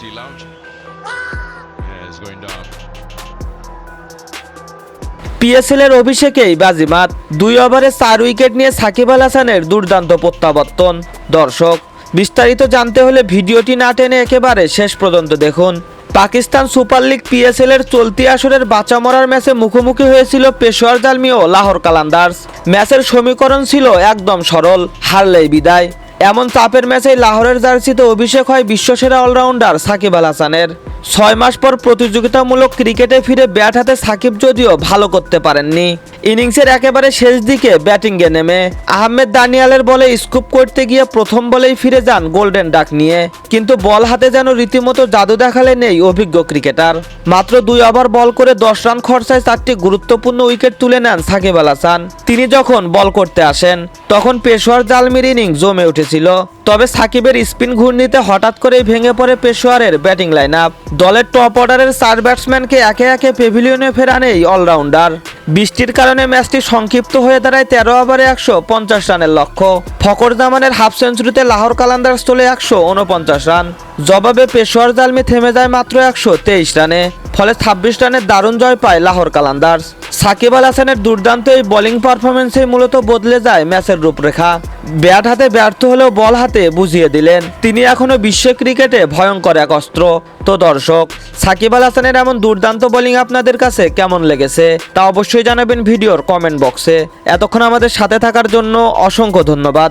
T Lounge. Yeah, it's going down. PSL এর অভিষেকেই বাজিমাত। দুই ওভারে চার উইকেট নিয়ে সাকিব আল হাসানের দুর্দান্ত প্রত্যাবর্তন। দর্শক বিস্তারিত জানতে হলে ভিডিওটি না টেনে একেবারে শেষ পর্যন্ত দেখুন। পাকিস্তান সুপার লিগ পিএসএল এর চলতি আসরের বাঁচা মরার ম্যাচে মুখোমুখি হয়েছিল পেশোয়ার জালমি ও লাহোর কালান্দার্স। ম্যাচের সমীকরণ ছিল একদম সরল হারলেই বিদায়। এমন চাপের ম্যাচে লাহোরের জার্সিতে অভিষেক হয় বিশ্বসেরা অলরাউন্ডার সাকিব আল হাসানের। ছয় মাস পর প্রতিযোগিতামূলক ক্রিকেটে ফিরে ব্যাট হাতে সাকিব যদিও ভালো করতে পারেননি। ইনিংসের একেবারে শেষ দিকে ব্যাটিংয়ে নেমে। আহমেদ দানিয়ালের বলে স্কুপ করতে গিয়ে প্রথম বলেই ফিরে যান গোল্ডেন ডাক নিয়ে। কিন্তু বল হাতে যেন রীতিমতো জাদু দেখালেন এই অভিজ্ঞ ক্রিকেটার। মাত্র দুই ওভার বল করে দশ রান খরচায় চারটি গুরুত্বপূর্ণ উইকেট তুলে নেন সাকিব আল হাসান। তিনি যখন বল করতে আসেন, তখন পেশোয়ার জালমির ইনিংস জমে উঠেছিল। তবে সাকিবের স্পিন ঘূর্ণিতে হঠাৎ করেই ভেঙে পড়ে পেশোয়ারের ব্যাটিং লাইন আপ দলের টপ অর্ডারের চার ব্যাটসম্যানকে একে একে পেভিলিয়নে ফেরান এই অলরাউন্ডার বৃষ্টির কারণে ম্যাচটি সংক্ষিপ্ত হয়ে দাঁড়ায় তেরো ওভারে একশো পঞ্চাশ রানের লক্ষ্য। ফকর জামানের হাফ সেঞ্চুরিতে লাহোর কালান্দার্স তোলে একশো উনপঞ্চাশ রান। জবাবে পেশোয়ার জালমি থেমে যায় মাত্র একশো তেইশ রানে। ফলে ছাব্বিশ রানের দারুণ জয় পায় লাহোর কালান্দার্স। সাকিব আল হাসানের দুর্দান্ত এই বোলিং পারফরমেন্সেই মূলত বদলে যায় ম্যাচের রূপরেখা। ব্যাট হাতে ব্যর্থ হলেও বল হাতে বুঝিয়ে দিলেন। তিনি এখনও বিশ্ব ক্রিকেটে ভয়ঙ্কর এক অস্ত্র। তো দর্শক, সাকিব আল হাসানের এমন দুর্দান্ত বোলিং আপনাদের কাছে কেমন লেগেছে তা অবশ্যই জানাবেন ভিডিওর কমেন্ট বক্সে। এতক্ষণ আমাদের সাথে থাকার জন্য অসংখ্য ধন্যবাদ।